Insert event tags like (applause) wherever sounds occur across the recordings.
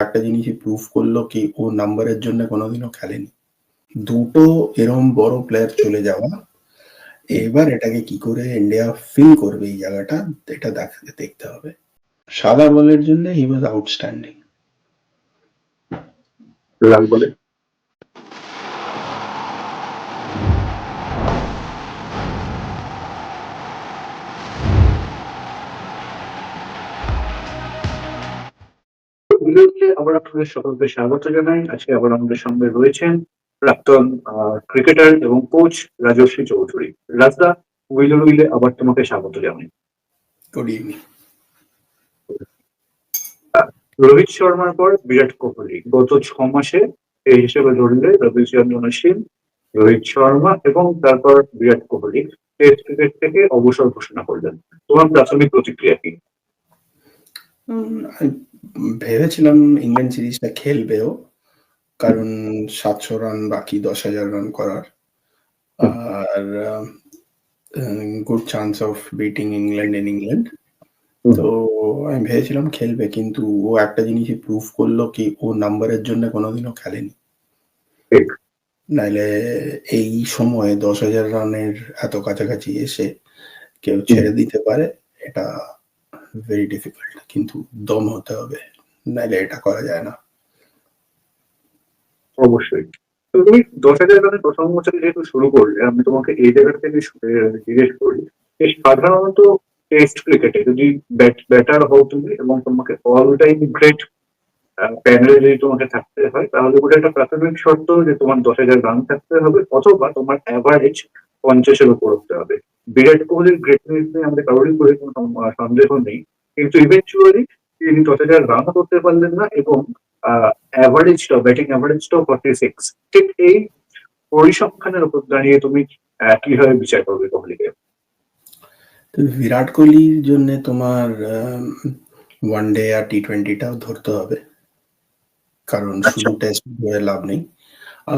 একটা জিনিসই প্রুভ করল কি ও নাম্বারের জন্য কোনোদিনও খেলেনি। দুটো এরম বড় প্লেয়ার চলে যাওয়া, এবার এটাকে কি করে ইন্ডিয়া ফিল করবে এই জায়গাটা, এটা দেখাতে দেখতে হবে। সাদা বলের জন্য হি ওয়াজ আউটস্ট্যান্ডিং লাল বলে আবার আপনাদের সকলকে স্বাগত জানাই। আজকে আবার আমাদের সঙ্গে রয়েছেন প্রাক্তন ক্রিকেটার এবং কোচ রাজশ্রী চৌধুরী। রাজদা উইলে উইলে আবার তোমাকে স্বাগত জানাই। গুড ইভিনিং রোহিত শর্মার পর বিরাট কোহলি। গত ছ মাসে এই হিসেবে ধরলে রবিচন্দ্রন অশ্বিন রোহিত শর্মা এবং তারপর বিরাট কোহলি। টেস্ট ক্রিকেট থেকে অবসর ঘোষণা করলেন। তোমার প্রাথমিক প্রতিক্রিয়া কি? ভেবেছিলাম ইংল্যান্ড সিরিজটা খেলবেও কারণ সাতশো রান বাকি দশ হাজার রান করার। আর good chance of beating England in England তো আমি ভেবেছিলাম খেলবে কিন্তু ও একটা জিনিসই প্রুভ করল কি ও নাম্বারের জন্য কোনোদিনও খেলেনি। নাইলে এই সময়ে দশ হাজার রানের এত কাছাকাছি এসে কেউ ছেড়ে দিতে পারে এটা ভেরি ডিফিকাল্ট কিন্তু দম হতে হবে, নাইলে এটা করা যায় না। অবশ্যই। তুমি দশ হাজার প্রথম বছরে যেহেতু শুরু করলে, আমি তোমাকে এই জায়গা থেকে জিজ্ঞেস করি যে সাধারণত টেস্ট ক্রিকেটে যদি ব্যাটার হও তুমি এবং তোমাকে অল টাইম গ্রেট প্যানেলে যদি তোমাকে থাকতে হয়, তাহলে ওটা একটা প্রাথমিক শর্ত যে তোমার দশ হাজার রান থাকতে হবে অথবা তোমার অ্যাভারেজ পঞ্চাশের উপর হতে হবে। বিরাট কোহলির গ্রেটনেস নিয়ে আমাদের কারোরই করে কোনো সন্দেহ নেই। কিন্তু ইভেনচুয়ালি তিনি হাজার রান করতে পারলেন না এবং অ্যাভারেজটাও ব্যাটিং অ্যাভারেজটাও ফর্টি সিক্স ঠিক এই পরিসংখ্যানের উপর দাঁড়িয়ে তুমি কীভাবে বিচার করবে কোহলিকে? তো বিরাট কোহলির জন্য তোমার ওয়ান ডে আর টি টোয়েন্টিটাও ধরতে হবে। কারণ শুধু টেস্ট লাভ নেই।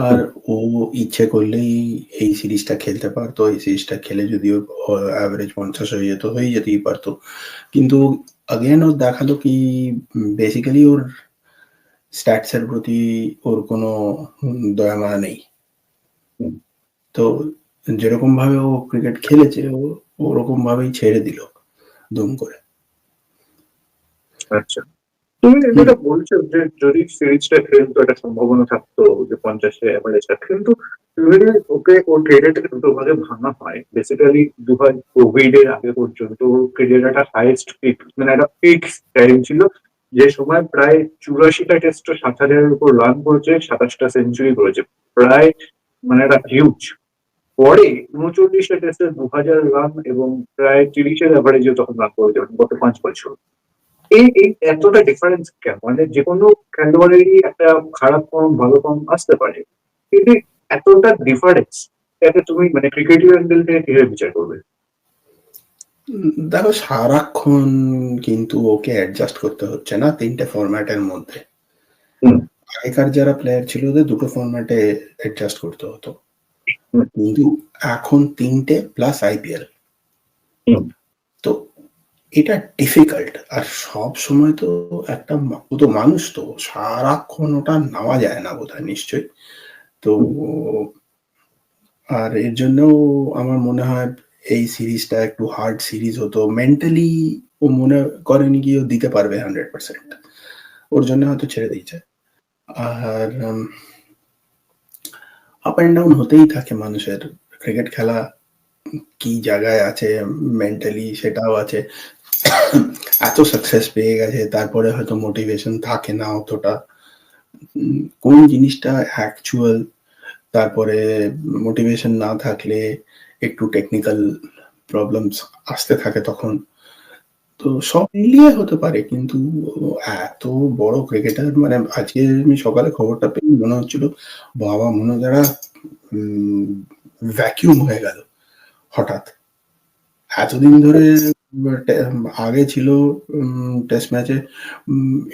আর ও ইচ্ছে করলেই এই সিরিজটা খেলতে পারতো এই সিরিজটা খেলে যদি ওর অ্যাভারেজ পঞ্চাশ হয়ে যেত হয়ে যেতেই পারতো। কিন্তু আগেন ওর দেখাল কি বেসিক্যালি ওর স্ট্যাটস এর প্রতি ওর কোনো উম, দয়া মায়া নেই। তো যেরকম ভাবে ও ক্রিকেট খেলেছে ও ওরকম ভাবেই ছেড়ে দিল দুম করে। আচ্ছা। তুমি যেটা বলছো যে যদি সিরিজটা খেলতো একটা সম্ভাবনা থাকতো যে পঞ্চাশে অ্যাভারেজটা কিন্তু ওকে ও ক্যারিয়ার থেকে দুটো ভাগে ভাঙা হয় বেসিক্যালি দু হাজার কোভিড এর আগে পর্যন্ত ক্যারিয়ার একটা হাইয়েস্ট পিক মানে একটা পিক টাইম ছিল যে সময় প্রায় চুরাশিটা টেস্ট সাত হাজারের উপর রান করেছে সাতাশটা সেঞ্চুরি করেছে প্রায় মানে একটা হিউজ পরে উনচল্লিশটা টেস্টে দু হাজার রান এবং প্রায় তিরিশের অ্যাভারেজে তখন রান করেছে গত পাঁচ বছর। এই এই এতটা ডিফারেন্স কেন? মানে যে কোনো খেলোয়াড়েরই একটা খারাপ ফর্ম ভালো ফর্ম আসতে পারে। কিন্তু এতটা ডিফারেন্স এতে তুমি মানে ক্রিকেট অ্যাঙ্গেল থেকে কীভাবে বিচার করবে? দেখো সারাক্ষণ কিন্তু ওকে অ্যাডজাস্ট করতে হচ্ছে না তিনটে ফরম্যাটের মধ্যে। আগেকার যারা প্লেয়ার ছিল ওদের দুটো ফরম্যাটে অ্যাডজাস্ট করতে হতো। কিন্তু এখন তিনটে প্লাস আইপিএল এটা ডিফিকাল্ট আর সব সময় তো একটা তো মানুষ তো, সারাক্ষণ ওটা নেওয়া যায় না বোধহয় নিশ্চয়ই। তো আর এর জন্যও আমার মনে হয় এই সিরিজটা একটু হার্ড সিরিজ হতো। মেন্টালি ও মনে করেনি কি ও দিতে পারবে হান্ড্রেড পার্সেন্ট ওর জন্য হয়তো ছেড়ে দিয়েছে। আর আপ অ্যান্ড ডাউন হতেই থাকে মানুষের। ক্রিকেট খেলা কি জায়গায় আছে? মেন্টালি সেটাও আছে। (coughs) এত সাকসেস পেয়ে গেছে, তারপরে হয়তো মোটিভেশন থাকে না অতটা। কোন জিনিসটা অ্যাকচুয়াল তারপরে মোটিভেশন না থাকলে একটু টেকনিক্যাল প্রবলেমস আসতে থাকে তখন। তো সব মিলিয়ে হতে পারে, কিন্তু এত বড় ক্রিকেটার মানে আজকে আমি সকালে খবরটা পেয়ে মনে হচ্ছিল, বাবা মনে যারা ভ্যাকিউম হয়ে গেল, হঠাৎ। এতদিন ধরে আগে ছিল টেস্ট ম্যাচে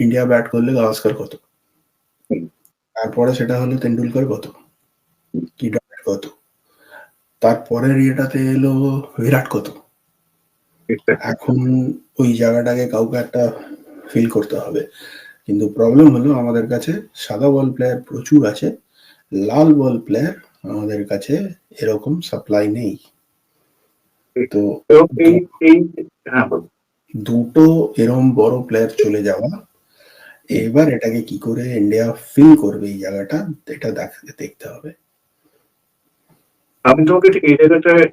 ইন্ডিয়া ব্যাট করলে গাভাস্কর কত? তারপরে সেটা হলো তেন্ডুলকর কত? কি কত? তারপরের ইয়েটাতে এলো বিরাট কত? এখন ওই জায়গাটাকে কাউকে একটা ফিল করতে হবে। কিন্তু প্রবলেম হলো আমাদের কাছে সাদা বল প্লেয়ার প্রচুর আছে লাল বল প্লেয়ার আমাদের কাছে এরকম সাপ্লাই নেই। তো এই এই হ্যাঁ দুটো এরম বড় প্লেয়ার চলে যাওয়া এবার এটাকে কি করে ইন্ডিয়া ফিল করবে এই জায়গাটা এটা দেখ- দেখতে হবে। আমি তোমাকে এই জায়গাটায়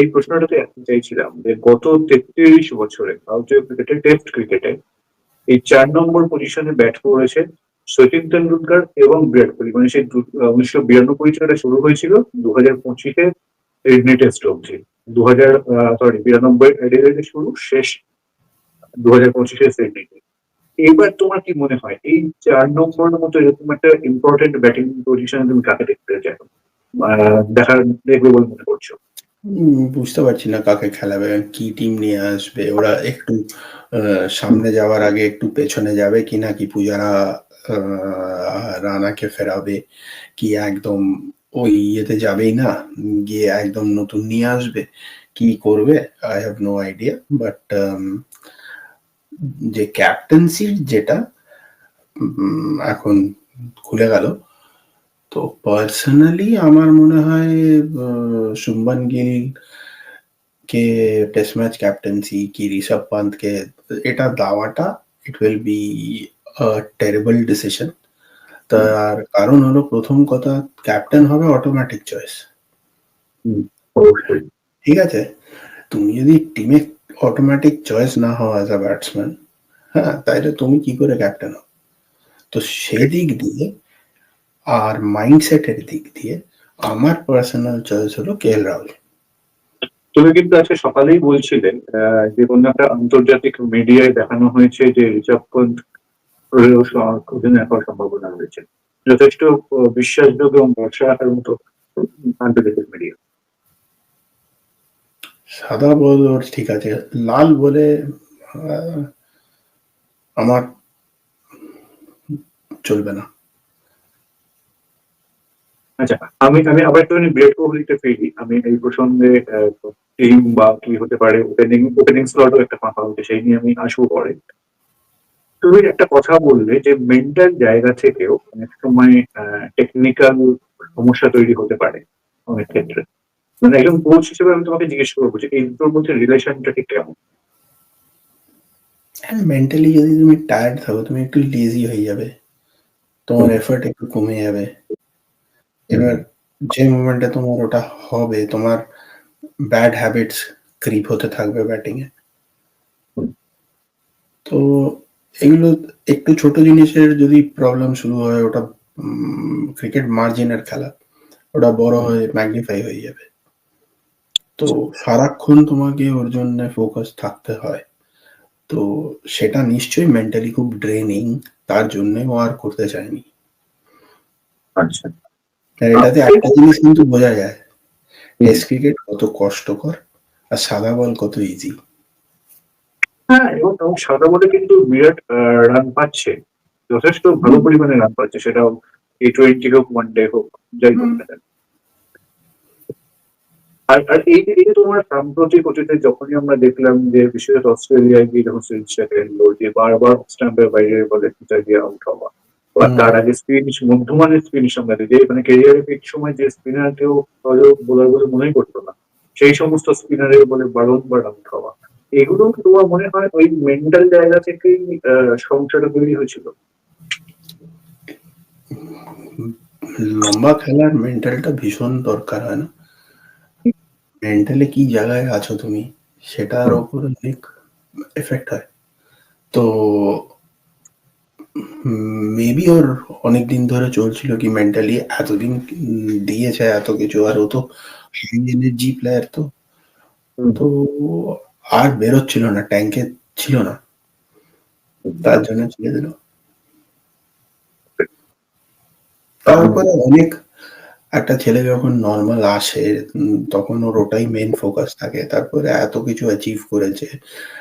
এই প্রশ্নটাতে চাইছিলাম যে গত তেত্রিশ বছরে ভারতীয় ক্রিকেটে টেস্ট ক্রিকেটে এই চার নম্বর পজিশনে ব্যাট করেছে সচিন তেন্ডুলকার এবং বিরাট কোহলি। মানে সেই উনিশশো বিরানব্বই সালে শুরু হয়েছিল দু হাজার পঁচিশে টেস্ট অবধি। সরি বিরানব্বই এডিলেডে শুরু, শেষ দু হাজার তোমার কি মনে হয়? এই চার মতো একটা ইম্পর্টেন্ট ব্যাটিং তুমি কাকে দেখতে দেখার মনে করছ? বুঝতে পারছি না কাকে খেলাবে, কি টিম নিয়ে আসবে, ওরা একটু সামনে যাওয়ার আগে একটু পেছনে যাবে কি না কি পূজারা রানাকে ফেরাবে, কি একদম ওই ইয়েতে যাবেই না, গিয়ে একদম নতুন নিয়ে আসবে, কি করবে? I have no idea but যে ক্যাপ্টেন্সির যেটা এখন খুলে গেল, তো পার্সোনালি আমার মনে হয় শুভমান গিল কে টেস্ট ম্যাচ ক্যাপ্টেন্সি কি ঋষভ পান্তকে এটা দেওয়াটা it will be terrible decision তার কারণ হলো প্রথম কথা ক্যাপ্টেন হবে অটোমেটিক চয়েস ঠিক আছে? তুমি যদি টিমে অটোমেটিক চয়েস না হও অ্যাজ আ ব্যাটসম্যান হ্যাঁ তাইলে তুমি কি করে ক্যাপ্টেন হও? তো সেদিক দিয়ে আর মাইন্ডসেটের দিক দিয়ে আমার পার্সোনাল চয়েস হলো কে এল রাহুল তুমি কিন্তু আজকে সকালেই বলছিলেন যে কোনো একটা আন্তর্জাতিক মিডিয়ায় দেখানো হয়েছে যে ঋষভ পন্থ অধিনায়ক হওয়ার সম্ভাবনা রয়েছে। যথেষ্ট বিশ্বাসযোগ্য এবং ভরসা রাখার মতো আন্তর্জাতিক মিডিয়া। সাদা বল ওর ঠিক আছে। লাল বলে আমার চলবে না। আচ্ছা আমি আমি আবার একটুখানি বিরাট কোহলিতে ফিরি আমি এই প্রসঙ্গে টিম বা কি হতে পারে ওপেনিং ওপেনিং স্লটও একটা ফাঁকা হচ্ছে সেই নিয়ে আমি আসব পরে। তুমি একটা কথা বললে যে মেন্টাল জায়গা থেকেও অনেক সময় টেকনিক্যাল সমস্যা তৈরি হতে পারে অনেক ক্ষেত্রে। মানে একজন কোচ হিসেবে আমি তোমাকে জিজ্ঞেস করব যে এই দুটোর মধ্যে রিলেশনটা ঠিক কেমন? মেন্টালি যদি তুমি টায়ার্ড থাকো, তুমি একটু লেজি হয়ে যাবে। তোমার এফর্ট একটু কমে যাবে। এবার যে মোমেন্টে তোমার ওটা হবে, তোমার ব্যাড হ্যাবিটস ক্রিপ হতে থাকবে ব্যাটিং এ তো এগুলো একটু ছোট জিনিসের যদি প্রবলেম শুরু হয় ওটা ক্রিকেট মার্জিনের খেলা। ওটা বড় হয়ে ম্যাগনিফাই হয়ে যাবে। তো সারাক্ষণ তোমাকে ওর জন্য ফোকাস থাকতে হয়। তো সেটা নিশ্চয়ই মেন্টালি খুব ড্রেনিং তার জন্য ও আর করতে চায়নি। আচ্ছা। এটাতে একটা জিনিস কিন্তু বোঝা যায়। টেস্ট ক্রিকেট কত কষ্টকর আর সাদা বল কত ইজি হ্যাঁ এবং এবং সাদা বলে কিন্তু বিরাট রান পাচ্ছে। যথেষ্ট ভালো পরিমাণে রান পাচ্ছে। সেটা টি টোয়েন্টি হোক ওয়ান ডে হোক যাই হোক না আর আর এই দিকে তোমার সাম্প্রতিক অতীতে যখনই আমরা দেখলাম যে বিশেষত অস্ট্রেলিয়ায় গিয়ে যখন সিরিজটা খেললো যে বারবার স্ট্যাম্পের বাইরে বলে ফিচার দিয়ে আউট হওয়া বা তার আগে স্পিনিশ মধ্যমানের স্পিনিশ আমরা যে মানে ক্যারিয়ারের পিক সময় যে স্পিনারকেও হয়তো বোলার বলে মনেই করতো না সেই সমস্ত স্পিনারের বলে বারংবার আউট হওয়া। এগুলো তোমার মনে হয় ওই মেন্টাল জায়গা থেকেই সমস্যাটা তৈরি হয়েছিল? লম্বা খেলার মেন্টালটা ভীষণ দরকার হয় না? মেন্টালি কি জায়গায় আছো তুমি? সেটার ওপর অনেক এফেক্ট হয়। তো মেবি ওর অনেক দিন ধরে চলছিল কি মেন্টালি এতদিন দিয়েছে এত কিছু আর ও তো জি প্লেয়ার তো। তো আর বেরোচ্ছিল না ট্যাঙ্কে ছিল না। তার জন্য ছেড়ে দিল। তারপরে অনেক একটা ছেলে যখন নর্মাল আসে তখন ওর ওটাই মেন ফোকাস থাকে। তারপরে এত কিছু অ্যাচিভ করেছে।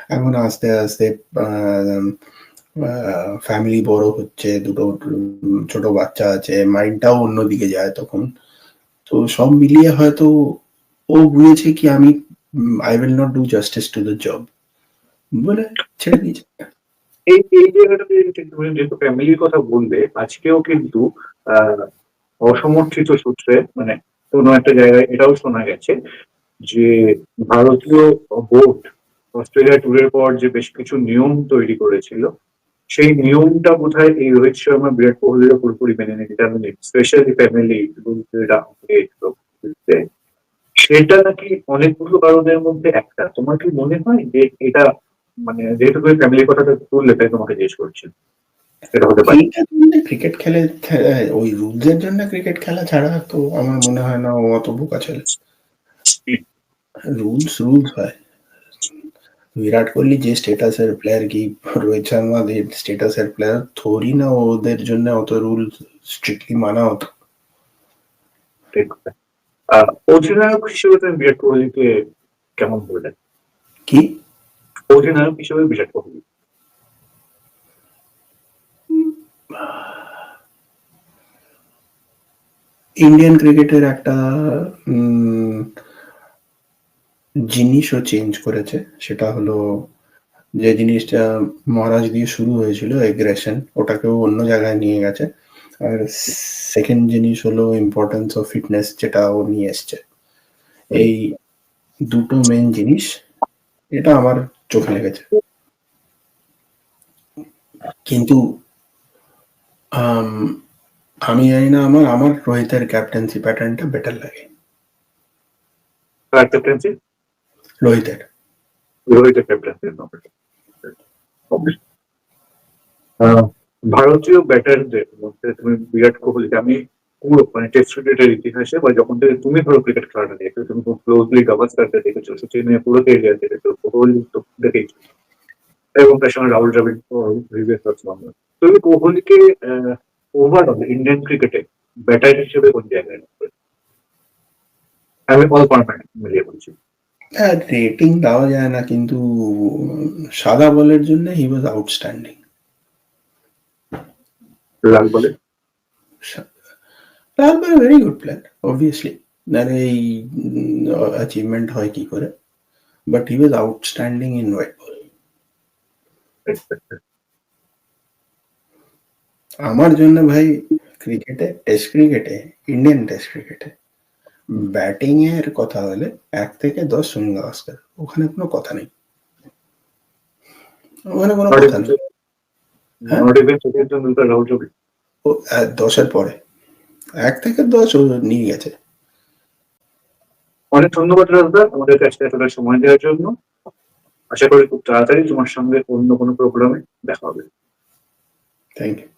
এখন আস্তে আস্তে ফ্যামিলি বড় হচ্ছে দুটো ছোট বাচ্চা আছে মাইন্ডটাও অন্যদিকে যায় তখন। তো সব মিলিয়ে হয়তো ও বুঝেছে কি আমি I will not do justice to the job বলে ছেড়ে দিয়েছে যেহেতু ফ্যামিলির কথা বললে, আজকেও কিন্তু অসমর্থিত সূত্রে মানে কোনো একটা জায়গায় এটাও শোনা গেছে যে ভারতীয় বোর্ড অস্ট্রেলিয়া ট্যুরের পর যে বেশ কিছু নিয়ম তৈরি করেছিল, সেই নিয়মটা বোধহয় এই রোহিত শর্মা, বিরাট কোহলিরও পুরোপুরি মেনে নিতে আমি স্পেশালি ফ্যামিলি সেটা নাকি অনেকগুলো কারণের মধ্যে একটা। তোমার কি মনে হয় যে এটা মানে যেহেতু তুমি ফ্যামিলির কথাটা তুললে তাই তোমাকে জিজ্ঞেস করছি। ক্রিকেট খেলে ওই রুলসের জন্য ক্রিকেট খেলা ছাড়া তো আমার মনে হয় না ও অত বোকা ছেলে। রুলস রুলস হয়। বিরাট কোহলি যে স্টেটাসের প্লেয়ার কি রোহিত শর্মা যে স্টেটাসের প্লেয়ার থোড়ি না ওদের জন্য অত রুল স্ট্রিক্টলি মানা হতো। ঠিক। অধিনায়ক হিসেবে তুমি বিরাট কোহলিকে কেমন বললেন কি? অধিনায়ক হিসেবে বিরাট কোহলি। ইন্ডিয়ান ক্রিকেটের একটা উম, জিনিসও চেঞ্জ করেছে সেটা হলো যে জিনিসটা মহারাজ দিয়ে শুরু হয়েছিল এগ্রেশন ওটাকেও অন্য জায়গায় নিয়ে গেছে। আর সেকেন্ড জিনিস হলো ইম্পর্টেন্স অফ ফিটনেস যেটা ও নিয়ে এসছে। এই দুটো মেন জিনিস এটা আমার চোখে লেগেছে। কিন্তু আম, আমি জানি না আমার আমার রোহিতের ক্যাপ্টেন্সি প্যাটার্নটা বেটার লাগে। ক্যাপ্টেন্সি রোহিতের। রোহিতের ক্যাপ্টেন্সি ভারতীয় ব্যাটারদের মধ্যে তুমি বিরাট কোহলিকে আমি পুরো মানে টেস্ট ক্রিকেটের ইতিহাসে বা যখন থেকে তুমি ধরো ক্রিকেট খেলাটা দেখছ, তুমি খুব ক্লোজলি গাভাস্কারকে দেখেছ সচিনের পুরো কেরিয়ার দেখেছ, কোহলি তো দেখেছ এবং তার সঙ্গে রাহুল দ্রাবিড় প্রিভিয়াস ব্যাটসম্যান তুমি কোহলিকে ওভারঅল ইন্ডিয়ান ক্রিকেটে ব্যাটার হিসেবে কোন জায়গায়? আমি অল ফরম্যাট মিলিয়ে বলছি। হ্যাঁ রেটিং দেওয়া যায় না, কিন্তু সাদা বলের জন্য হি ওয়াজ আউটস্ট্যান্ডিং লাল বলে? লাল বল ভেরি গুড প্লেয়ার অবভিয়াসলি নারে এই অ্যাচিভমেন্ট হয় কি করে? But he was outstanding in white ball আমার জন্য ভাই ক্রিকেটে টেস্ট ক্রিকেটে ইন্ডিয়ান টেস্ট ক্রিকেটে ব্যাটিং এর কথা হলে এক থেকে দশ সুনীল গাভাস্কর ওখানে কোনো কথা নেই। ওখানে কোনো কথা নেই? Not even second Tendulkar Rahul Dravid ও দশের পরে। এক থেকে দশ ও নিয়ে গেছে। অনেক ধন্যবাদ রাজদা আমাদের কাছে এতটা সময় দেওয়ার জন্য। আশা করি খুব তাড়াতাড়ি তোমার সঙ্গে অন্য কোনো প্রোগ্রামে দেখা হবে। Thank you